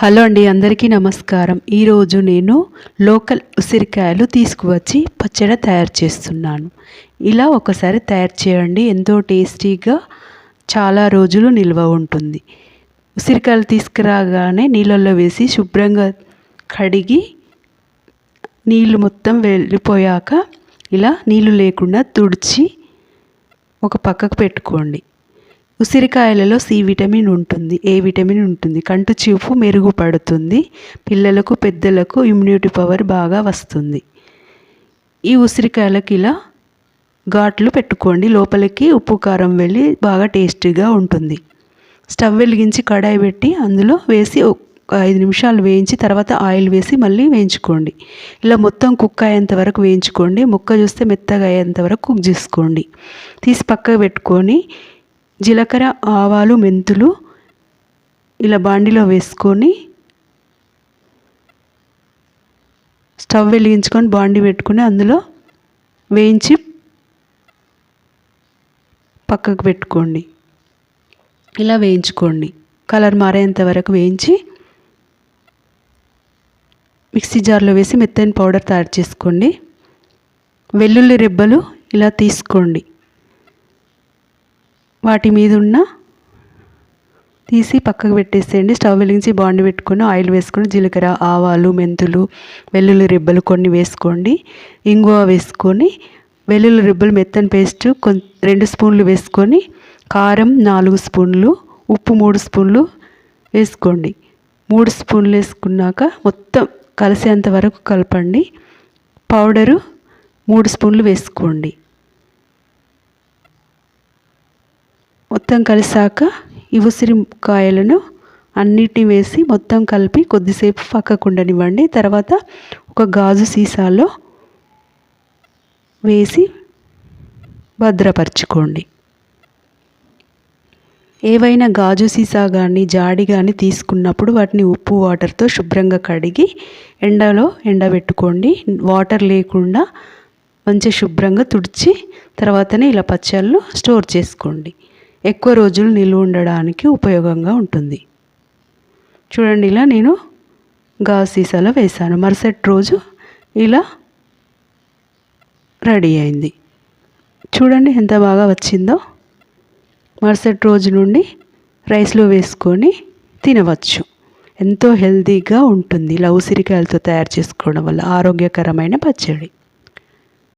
Hello అండి అందరికీ నమస్కారం. ఈరోజు నేను లోకల్ ఉసిరికాయలు తీసుకువచ్చి పచ్చడి తయారు చేస్తున్నాను. ఇలా ఒకసారి తయారు చేయండి ఎంతో టేస్టీగా చాలా రోజులు నిల్వ ఉంటుంది. ఉసిరికాయలు తీసుకురాగానే నీళ్ళల్లో వేసి శుభ్రంగా కడిగి నీళ్ళు మొత్తం వెళ్ళిపోయాక ఇలా నీళ్ళు లేకుండా తుడిచి ఒక పక్కకు పెట్టుకోండి. ఉసిరికాయలలో సి విటమిన్ ఉంటుంది ఏ విటమిన్ ఉంటుంది. కంటి చూపు మెరుగుపడుతుంది పిల్లలకు పెద్దలకు ఇమ్యూనిటీ పవర్ బాగా వస్తుంది. ఈ ఉసిరికాయలకు ఇలా ఘాట్లు పెట్టుకోండి. లోపలికి ఉప్పు కారం వెళ్ళి బాగా టేస్టీగా ఉంటుంది. స్టవ్ వెలిగించి కడాయి పెట్టి అందులో వేసి ఒక ఐదు నిమిషాలు వేయించి తర్వాత ఆయిల్ వేసి మళ్ళీ వేయించుకోండి. ఇలా మొత్తం కుక్ అయ్యేంత వరకు వేయించుకోండి. ముక్క చూస్తే మెత్తగా అయ్యేంత వరకు కుక్ చేసుకోండి. తీసి పక్కకు పెట్టుకొని జీలకర్ర ఆవాలు మెంతులు ఇలా బాండిలో వేసుకొని స్టవ్ వెలిగించుకొని బాండి పెట్టుకుని అందులో వేయించి పక్కకు పెట్టుకోండి. ఇలా వేయించుకోండి. కలర్ మారేంత వరకు వేయించి మిక్సీ జార్లో వేసి మెత్తని పౌడర్ తయారు చేసుకోండి. వెల్లుల్లి రెబ్బలు ఇలా తీసుకోండి. వాటి మీద ఉన్న తీసి పక్కకు పెట్టేసేయండి. స్టవ్ వెలిగించి బాండి పెట్టుకొని ఆయిల్ వేసుకొని జీలకర్ర ఆవాలు మెంతులు వెల్లుల్లి రిబ్బలు కొన్ని వేసుకోండి. ఇంగువ వేసుకొని వెల్లుల్లి రిబ్బలు మెత్తని పేస్ట్ కొం రెండు స్పూన్లు వేసుకొని కారం నాలుగు స్పూన్లు ఉప్పు మూడు స్పూన్లు వేసుకోండి. మూడు స్పూన్లు వేసుకున్నాక మొత్తం కలిసేంత వరకు కలపండి. పౌడరు మూడు స్పూన్లు వేసుకోండి. మొత్తం కలిసాక ఈ ఉసిరికాయలను అన్నిటిని వేసి మొత్తం కలిపి కొద్దిసేపు పక్కకుండనివ్వండి తర్వాత ఒక గాజు సీసాలో వేసి భద్రపరచుకోండి. ఏవైనా గాజు సీసా కానీ జాడి కానీ తీసుకున్నప్పుడు వాటిని ఉప్పు వాటర్తో శుభ్రంగా కడిగి ఎండలో ఎండబెట్టుకోండి. వాటర్ లేకుండా మంచి శుభ్రంగా తుడిచి తర్వాతనే ఇలా పచ్చళ్ళు స్టోర్ చేసుకోండి. ఎక్కువ రోజులు నిల్వ ఉండడానికి ఉపయోగంగా ఉంటుంది. చూడండి ఇలా నేను గాజు సీసాలో వేసాను మరుసటి రోజు ఇలా రెడీ అయింది. చూడండి ఎంత బాగా వచ్చిందో. మరుసటి రోజు నుండి రైస్లో వేసుకొని తినవచ్చు. ఎంతో హెల్తీగా ఉంటుంది. ఇలా ఉసిరికాయలతో తయారు చేసుకోవడం వల్ల ఆరోగ్యకరమైన పచ్చడి.